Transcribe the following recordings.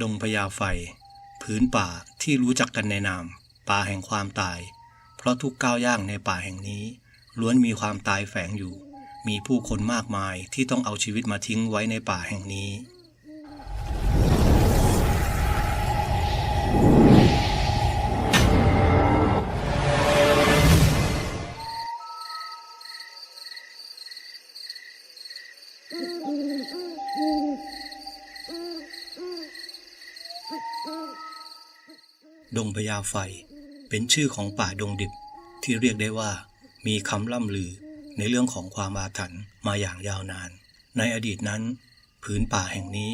ดงพญาไฟผืนป่าที่รู้จักกันในนาม ป่าแห่งความตาย เพราะทุกก้าวย่างในป่าแห่งนี้ ล้วนมีความตายแฝงอยู่ มีผู้คนมากมายที่ต้องเอาชีวิตมาทิ้งไว้ในป่าแห่งนี้ ดงพญาไฟ เป็นชื่อของป่าดงดิบที่เรียกได้ว่า มีคำล่ำลือในเรื่องของความอาถรรพ์มาอย่างยาวนาน ในอดีตนั้น ผืนป่าแห่งนี้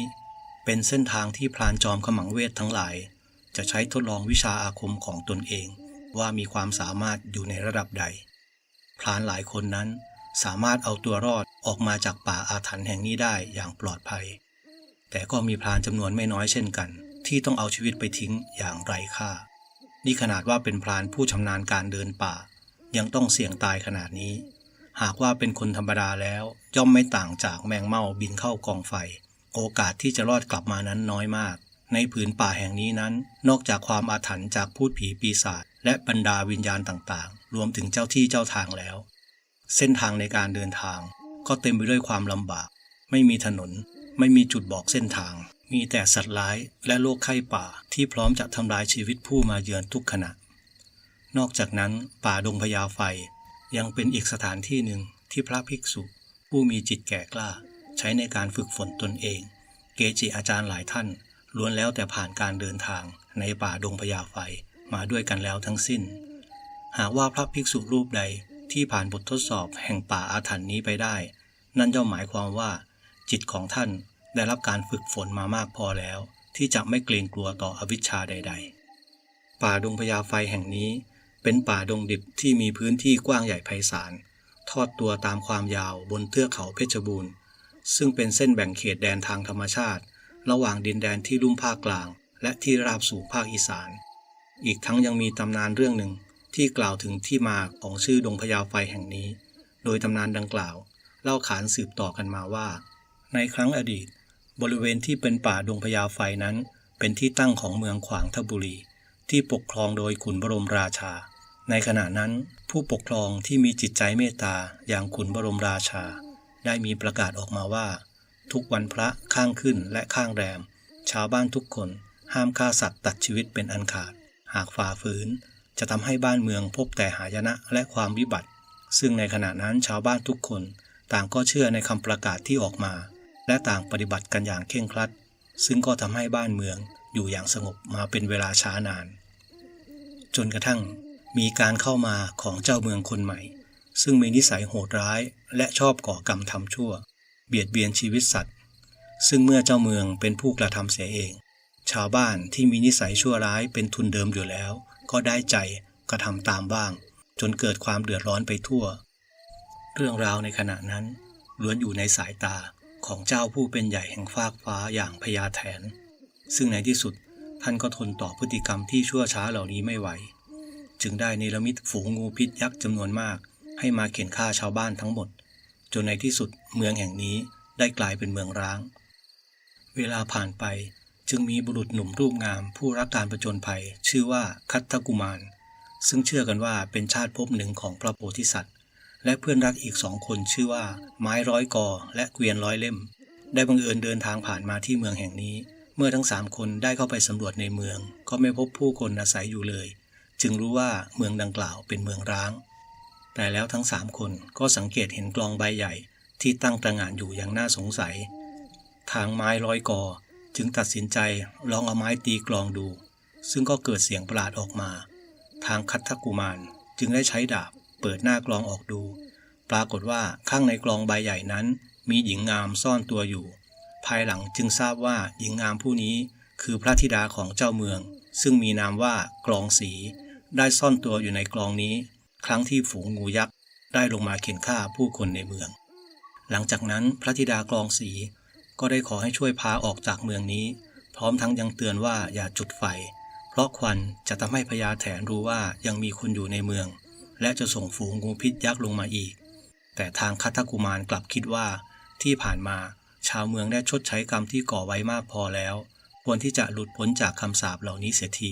เป็นเส้นทางที่พรานจอมขมังเวททั้งหลาย จะใช้ทดลองวิชาอาคมของตนเอง ว่ามีความสามารถอยู่ในระดับใด พรานหลายคนนั้นสามารถเอาตัวรอดออกมาจากป่าอาถรรพ์แห่งนี้ได้อย่างปลอดภัย แต่ก็มีพรานจำนวนไม่น้อยเช่นกัน ที่ต้องเอาชีวิตไปทิ้งอย่างไร้ค่า นี่ขนาดว่าเป็นพรานผู้ชำนาญการเดินป่า ยังต้องเสี่ยงตายขนาดนี้ หากว่าเป็นคนธรรมดาแล้ว ย่อมไม่ต่างจากแมงเม่าบินเข้ากองไฟ โอกาสที่จะรอดกลับมานั้นน้อยมาก ในผืนป่าแห่งนี้นั้น นอกจากความอาถรรพ์จากพูดผีปีศาจและบรรดาวิญญาณต่างๆ รวมถึงเจ้าที่เจ้าทางแล้ว เส้นทางในการเดินทาง ก็เต็มไปด้วยความลำบาก ไม่มีถนน ไม่มีจุดบอกเส้นทาง มีแต่สัตว์ร้ายและโรคไข้ป่าที่พร้อมจะทำลายชีวิตผู้มาเยือนทุกขณะ นอกจากนั้นป่าดงพญาไฟยังเป็นอีกสถานที่หนึ่งที่พระภิกษุ ผู้มีจิตแก่กล้า ใช้ในการฝึกฝนตนเอง เกจิอาจารย์หลายท่าน ล้วนแล้วแต่ผ่านการเดินทางในป่าดงพญาไฟมาด้วยกันแล้วทั้งสิ้น หากว่าพระภิกษุรูปใดที่ผ่านบททดสอบแห่งป่าอาถรรพ์นี้ไปได้ นั่นย่อมหมายความว่า จิตของท่าน ได้รับการฝึกฝนมามากพอแล้ว ที่จะไม่เกรงกลัวต่ออวิชชาใด ๆ ป่าดงพญาไฟแห่งนี้ เป็นป่าดงดิบที่มีพื้นที่กว้างใหญ่ไพศาลทอดตัวตามความยาวบนเทือกเขาเพชรบูรณ์ ซึ่งเป็นเส้นแบ่งเขตแดนทางธรรมชาติ ระหว่างดินแดนที่ลุ่มภาคกลาง และที่ราบสูงภาคอีสาน อีกทั้งยังมีตำนานเรื่องหนึ่งที่กล่าวถึงที่มาของชื่อดงพญาไฟแห่งนี้ โดยตำนานดังกล่าว เล่าขานสืบต่อกันมาว่า ในครั้งอดีต บริเวณที่เป็นป่าดงพญาไฟนั้น เป็นที่ตั้งของเมืองขวางทบุรี ที่ปกครองโดยขุนบรมราชา ในขณะนั้น ผู้ปกครองที่มีจิตใจเมตตาอย่างขุนบรมราชา ได้มีประกาศออกมาว่า ทุกวันพระข้างขึ้นและข้างแรม ชาวบ้านทุกคนห้ามฆ่าสัตว์ตัดชีวิตเป็นอันขาด หากฝ่าฝืน จะทำให้บ้านเมืองพบแต่หายนะและความวิบัติ ซึ่งในขณะนั้นชาวบ้านทุกคน ต่างก็เชื่อในคำประกาศที่ออกมา และต่างปฏิบัติกันอย่างเคร่งครัด ซึ่งก็ทำให้บ้านเมืองอยู่อย่างสงบมาเป็นเวลาช้านาน จนกระทั่งมีการเข้ามาของเจ้าเมืองคนใหม่ ซึ่งมีนิสัยโหดร้ายและชอบก่อกรรมทำชั่ว เบียดเบียนชีวิตสัตว์ ซึ่งเมื่อเจ้าเมืองเป็นผู้กระทำเสียเอง ชาวบ้านที่มีนิสัยชั่วร้ายเป็นทุนเดิมอยู่แล้ว ก็ได้ใจกระทำตามบ้าง จนเกิดความเดือดร้อนไปทั่ว เรื่องราวในขณะนั้นล้วนอยู่ในสายตา ของเจ้าผู้เป็นใหญ่แห่งฟากฟ้าอย่างพญาแถน ซึ่งในที่สุดท่านก็ทนต่อพฤติกรรมที่ชั่วช้าเหล่านี้ไม่ไหว จึงได้เนรมิตฝูงงูพิษยักษ์จำนวนมาก ให้มาเข็นฆ่าชาวบ้านทั้งหมด จนในที่สุดเมืองแห่งนี้ได้กลายเป็นเมืองร้าง เวลาผ่านไปจึงมีบุรุษหนุ่มรูปงามผู้รักการประจนภัย ชื่อว่าคัตตกุมาร ซึ่งเชื่อกันว่าเป็นชาติภพหนึ่งของพระโพธิสัตว์ และเพื่อนรักอีกสองคนชื่อว่า ไม้ร้อยกอ และเกวียนร้อยเล่ม ได้บังเอิญเดินทางผ่านมาที่เมืองแห่งนี้ เมื่อทั้งสามคนได้เข้าไปสำรวจในเมือง ก็ไม่พบผู้คนอาศัยอยู่เลย จึงรู้ว่าเมืองดังกล่าวเป็นเมืองร้าง แต่แล้วทั้งสามคนก็สังเกตเห็นกลองใบใหญ่ ที่ตั้งตระหง่านอยู่อย่างน่าสงสัย ทางไม้ร้อยกอ จึงตัดสินใจลองเอาไม้ตีกลองดู ซึ่งก็เกิดเสียงประหลาดออกมา ทางคัตทกุมารจึงได้ใช้ดาบ เปิดหน้ากลองออกดู ปรากฏว่าข้างในกลองใบใหญ่นั้น มีหญิงงามซ่อนตัวอยู่ ภายหลังจึงทราบว่าหญิงงามผู้นี้คือพระธิดาของเจ้าเมือง ซึ่งมีนามว่ากลองสี ได้ซ่อนตัวอยู่ในกลองนี้ ครั้งที่ฝูงงูยักษ์ได้ลงมาเข็นฆ่าผู้คนในเมือง หลังจากนั้นพระธิดากลองสีก็ได้ขอให้ช่วยพาออกจากเมืองนี้ พร้อมทั้งยังเตือนว่าอย่าจุดไฟ เพราะควันจะทำให้พญาแถนรู้ว่ายังมีคนอยู่ในเมือง และจะส่งฝูงงูพิษยักษ์ลงมาอีก แต่ทางคัตกุมารกลับคิดว่า ที่ผ่านมาชาวเมืองได้ชดใช้กรรมที่ก่อไว้มากพอแล้ว ควรที่จะหลุดพ้นจากคำสาปเหล่านี้เสียที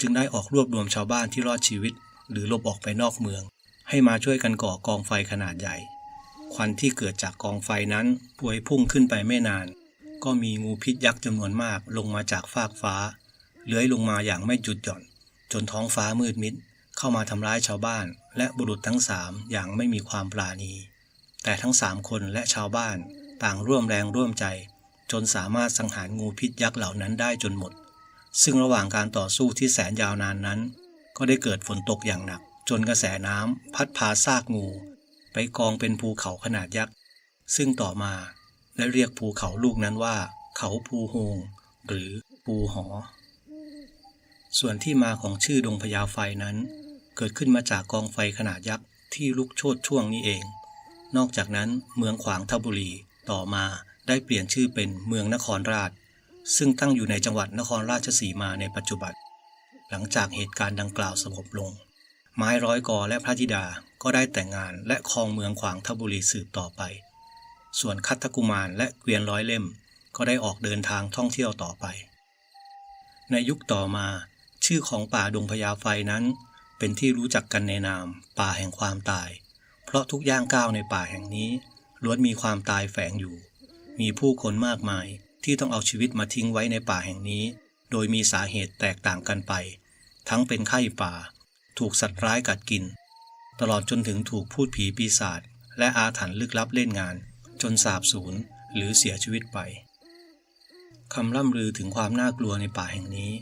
จึงได้ออกรวบรวมชาวบ้านที่รอดชีวิต หรือหลบออกไปนอกเมือง ให้มาช่วยกันก่อกองไฟขนาดใหญ่ ควันที่เกิดจากกองไฟนั้นพวยพุ่งขึ้นไปไม่นาน ก็มีงูพิษยักษ์จำนวนมากลงมาจากฟากฟ้า เลื้อยลงมาอย่างไม่หยุดหย่อน จนท้องฟ้ามืดมิด เข้ามาทำร้ายชาวบ้าน และบุรุษทั้งสามอย่างไม่มีความปราณี แต่ทั้งสามคนและชาวบ้านต่างร่วมแรงร่วมใจ จนสามารถสังหารงูพิษยักษ์เหล่านั้นได้จนหมด ซึ่งระหว่างการต่อสู้ที่แสนยาวนานนั้น ก็ได้เกิดฝนตกอย่างหนัก จนกระแสน้ำพัดพาซากงู ไปกองเป็นภูเขาขนาดยักษ์ ซึ่งต่อมาได้เรียกภูเขาลูกนั้นว่า เขาภูโฮงหรือภูหอ ส่วนที่มาของชื่อดงพญาไฟนั้น เกิดขึ้นมาจากกองไฟขนาดยักษ์ที่ลุกโชนช่วงนี้เอง นอกจากนั้นเมืองขวางทบุรี ต่อมาได้เปลี่ยนชื่อเป็นเมืองนครราช ซึ่งตั้งอยู่ในจังหวัดนครราชสีมาในปัจจุบัน หลังจากเหตุการณ์ดังกล่าวสงบลง ไม้ร้อยกอและพระธิดาก็ได้แต่งงานและครองเมืองขวางทบุรีสืบต่อไป ส่วนคัตตกุมารและเกวียนร้อยเล่ม ก็ได้ออกเดินทางท่องเที่ยวต่อไป ในยุคต่อมา ชื่อของป่าดงพญาไฟนั้น เป็นที่รู้จักกันในนาม ป่าแห่งความตาย เพราะทุกย่างก้าวในป่าแห่งนี้ ล้วนมีความตายแฝงอยู่ มีผู้คนมากมายที่ต้องเอาชีวิตมาทิ้งไว้ในป่าแห่งนี้ โดยมีสาเหตุแตกต่างกันไป ทั้งเป็นไข้ป่า ถูกสัตว์ร้ายกัดกิน ตลอดจนถึงถูกพูดผีปีศาจและอาถรรพ์ลึกลับเล่นงาน จนสาบสูญหรือเสียชีวิตไปคำล่ำลือถึงความน่ากลัวในป่าแห่งนี้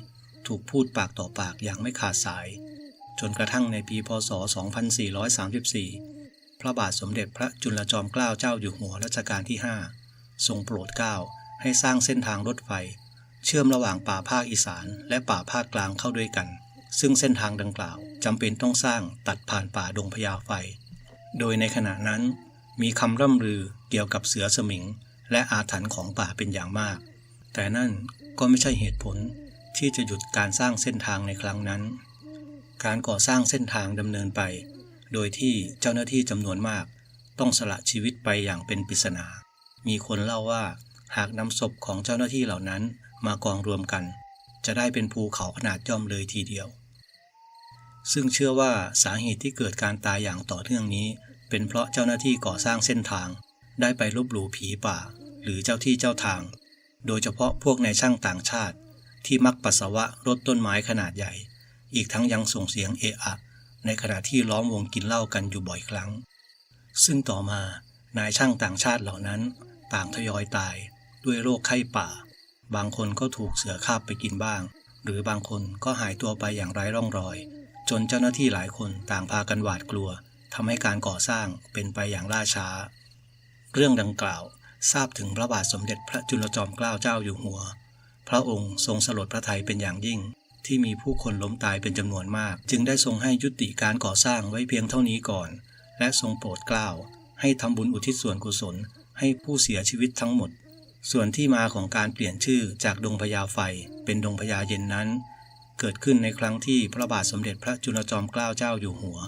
ถูกพูดปากต่อปากอย่างไม่ขาดสาย จนกระทั่งในปีพศ 2434 พระบาทสมเด็จพระจุลจอมเกล้าเจ้าอยู่หัวรัชกาลที่ 5 ทรงโปรดเกล้าให้สร้างเส้นทางรถไฟ เชื่อมระหว่างป่าภาคอีสาน และป่าภาคกลางเข้าด้วยกัน ซึ่งเส้นทางดังกล่าวจำเป็นต้องสร้างตัดผ่านป่าดงพญาไฟ โดยในขณะนั้น มีคำร่ำลือเกี่ยวกับเสือสมิง และอาถรรพ์ของป่าเป็นอย่างมาก แต่นั่นก็ไม่ใช่เหตุผลที่จะหยุดการสร้างเส้นทางในครั้งนั้น การก่อสร้างเส้นทางดำเนินไป โดยที่เจ้าหน้าที่จำนวนมาก ต้องสละชีวิตไปอย่างเป็นปริศนา มีคนเล่าว่าหากนำศพของเจ้าหน้าที่เหล่านั้นมากองรวมกัน จะได้เป็นภูเขาขนาดย่อมเลยทีเดียว ซึ่งเชื่อว่าสาเหตุที่เกิดการตายอย่างต่อเนื่องนี้ เป็นเพราะเจ้าหน้าที่ก่อสร้างเส้นทาง ได้ไปลบหลู่ผีป่า หรือเจ้าที่เจ้าทาง โดยเฉพาะพวกนายช่างต่างชาติ ที่มักปัสสาวะรดต้นไม้ขนาดใหญ่ อีกทั้งยังส่งเสียงเอะอะในขณะที่ล้อมวงกินเหล้ากันอยู่บ่อยครั้ง ซึ่งต่อมานายช่างต่างชาติเหล่านั้น ต่างทยอยตายด้วยโรคไข้ป่า บางคนก็ถูกเสือคาบไปกินบ้าง หรือบางคนก็หายตัวไปอย่างไร้ร่องรอย จนเจ้าหน้าที่หลายคนต่างพากันหวาดกลัวทำให้การก่อสร้างเป็นไปอย่างล่าช้า เรื่องดังกล่าวทราบถึงพระบาทสมเด็จพระจุลจอมเกล้าเจ้าอยู่หัว พระองค์ทรงสลดพระทัยเป็นอย่างยิ่ง ที่มีผู้คนล้มตายเป็นจำนวนมาก จึงได้ทรงให้ยุติการก่อสร้างไว้เพียงเท่านี้ก่อน และทรงโปรดเกล้าให้ทำบุญอุทิศส่วนกุศล ให้ผู้เสียชีวิตทั้งหมด ส่วนที่มาของการเปลี่ยนชื่อจากดงพญาไฟ เป็นดงพญาเย็นนั้น เกิดขึ้นในครั้งที่พระบาทสมเด็จพระจุลจอมเกล้าเจ้าอยู่หัว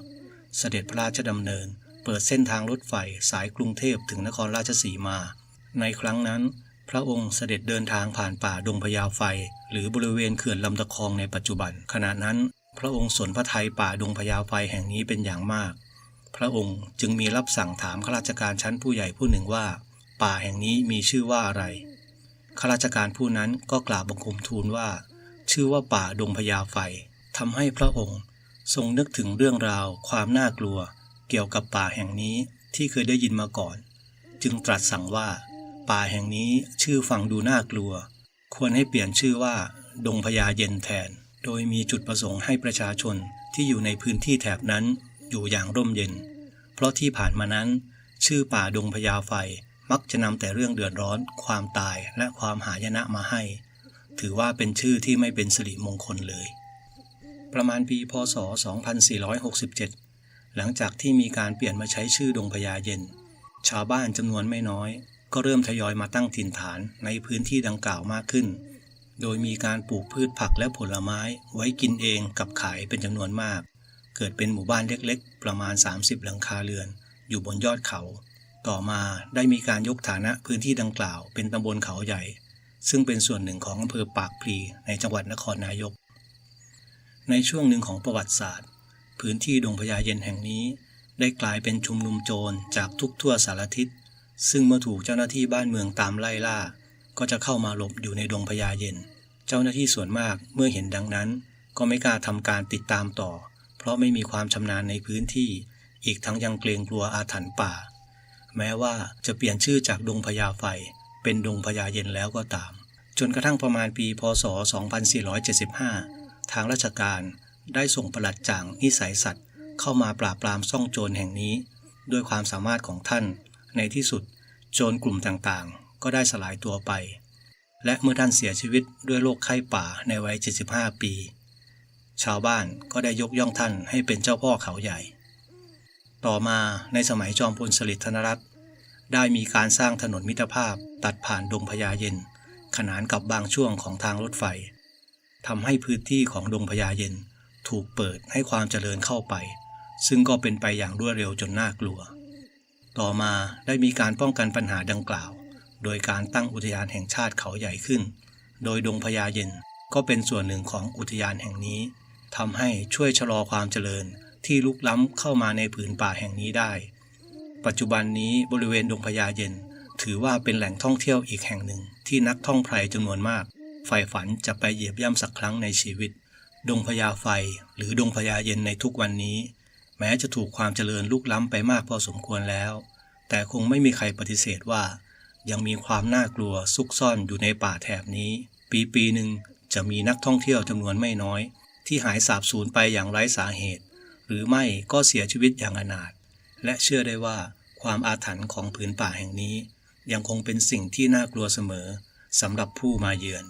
เสด็จพระราชดำเนิน เปิดเส้นทางรถไฟสายกรุงเทพถึงนครราชสีมา ในครั้งนั้น พระองค์เสด็จเดินทางผ่านป่าดงพญาไฟ หรือบริเวณเขื่อนลำตะคองในปัจจุบัน ขณะนั้น พระองค์สนพระทัยป่าดงพญาไฟแห่งนี้เป็นอย่างมาก พระองค์จึงมีรับสั่งถามข้าราชการชั้นผู้ใหญ่ผู้หนึ่งว่า ป่าแห่งนี้มีชื่อว่าอะไรข้าราชการผู้นั้นก็กล่าวบังคมทูลว่า ชื่อว่าป่าดงพญาไฟทำให้พระองค์ทรงนึกถึงเรื่องราวความน่ากลัว เกี่ยวกับป่าแห่งนี้ที่เคยได้ยินมาก่อน จึงตรัสสั่งว่า ป่าแห่งนี้ชื่อฟังดูน่ากลัว ควรให้เปลี่ยนชื่อว่า ดงพญาเย็นแทน โดยมีจุดประสงค์ให้ประชาชนที่อยู่ในพื้นที่แถบนั้นอยู่อย่างร่มเย็น เพราะที่ผ่านมานั้น ชื่อป่าดงพญาไฟมักจะนำแต่เรื่องเดือดร้อน ความตายและความหายนะมาให้ ถือว่าเป็นชื่อที่ไม่เป็นสิริมงคลเลย ประมาณปีพศ 2467 หลังจากที่มีการเปลี่ยนมาใช้ชื่อดงพญาเย็น ชาวบ้านจำนวนไม่น้อย ก็เริ่มทยอยมาตั้งถิ่นฐานในพื้นที่ดังกล่าวมากขึ้น โดยมีการปลูกพืชผักและผลไม้ไว้กินเองกับขายเป็นจำนวนมาก เกิดเป็นหมู่บ้านเล็กๆ ประมาณ 30 หลังคาเรือน อยู่บนยอดเขา ต่อมาได้มีการยกฐานะพื้นที่ดังกล่าวเป็นตำบลเขาใหญ่ ซึ่งเป็นส่วนหนึ่งของอำเภอปากพลีในจังหวัดนครนายก ในช่วงหนึ่งของประวัติศาสตร์ พื้นที่ดงพญาเย็นแห่งนี้ ได้กลายเป็นชุมนุมโจรจากทุกทั่วสารทิศ ซึ่งเมื่อถูกเจ้าหน้าที่บ้านเมืองตามไล่ล่า ก็จะเข้ามาหลบอยู่ในดงพญาเย็น เจ้าหน้าที่ส่วนมากเมื่อเห็นดังนั้น ก็ไม่กล้าทำการติดตามต่อ เพราะไม่มีความชำนาญในพื้นที่ อีกทั้งยังเกรงกลัวอาถรรพ์ป่า แม้ว่าจะเปลี่ยนชื่อจากดงพญาไฟ เป็นดงพญาเย็นแล้วก็ตาม จนกระทั่งประมาณปี พศ 2475 ทางราชการได้ส่งประหลัดจ่างนิสัยสัตว์ เข้ามาปราบปรามซ่องโจรแห่งนี้ ด้วยความสามารถของท่าน ในที่สุด โจรกลุ่มต่างๆ ก็ได้สลายตัวไป และเมื่อท่านเสียชีวิตด้วยโรคไข้ป่าในวัย 75 ปี ชาวบ้านก็ได้ยกย่องท่านให้เป็นเจ้าพ่อเขาใหญ่ ต่อมาในสมัยจอมพลสฤษดิ์ธนรัตน์ได้มีการสร้างถนนมิตรภาพตัดผ่านดงพญาเย็น ขนานกับบางช่วงของทางรถไฟทำให้พื้นที่ของดงพญาเย็น ถูกเปิดให้ความเจริญเข้าไป ซึ่งก็เป็นไปอย่างรวดเร็วจนน่ากลัว ต่อมาได้มีการป้องกันปัญหาดังกล่าว โดยการตั้งอุทยานแห่งชาติเขาใหญ่ขึ้น โดยดงพญาเย็นก็เป็นส่วนหนึ่งของอุทยานแห่งนี้ทำให้ช่วยชะลอความเจริญที่ลุกล้ำเข้ามาในผืนป่าแห่งนี้ได้ ปัจจุบันนี้บริเวณดงพญาเย็น ถือว่าเป็นแหล่งท่องเที่ยวอีกแห่งหนึ่งที่นักท่องไพรจำนวนมากใฝ่ฝันจะไปเหยียบย่ำสักครั้งในชีวิต ดงพญาไฟหรือดงพญาเย็นในทุกวันนี้ ม้จะถูกความเจริญลุกล้ำไปมากพอสมควรแล้ว แต่คงไม่มีใครปฏิเสธว่า ยังมีความน่ากลัวซุกซ่อนอยู่ในป่าแถบนี้ ปีปีหนึ่งจะมีนักท่องเที่ยวจำนวนไม่น้อย ที่หายสาบสูญไปอย่างไร้สาเหตุ หรือไม่ก็เสียชีวิตอย่างอนาถและเชื่อได้ว่าความอาถรรพ์ของผืนป่าแห่งนี้ ยังคงเป็นสิ่งที่น่ากลัวเสมอสำหรับผู้มาเยือน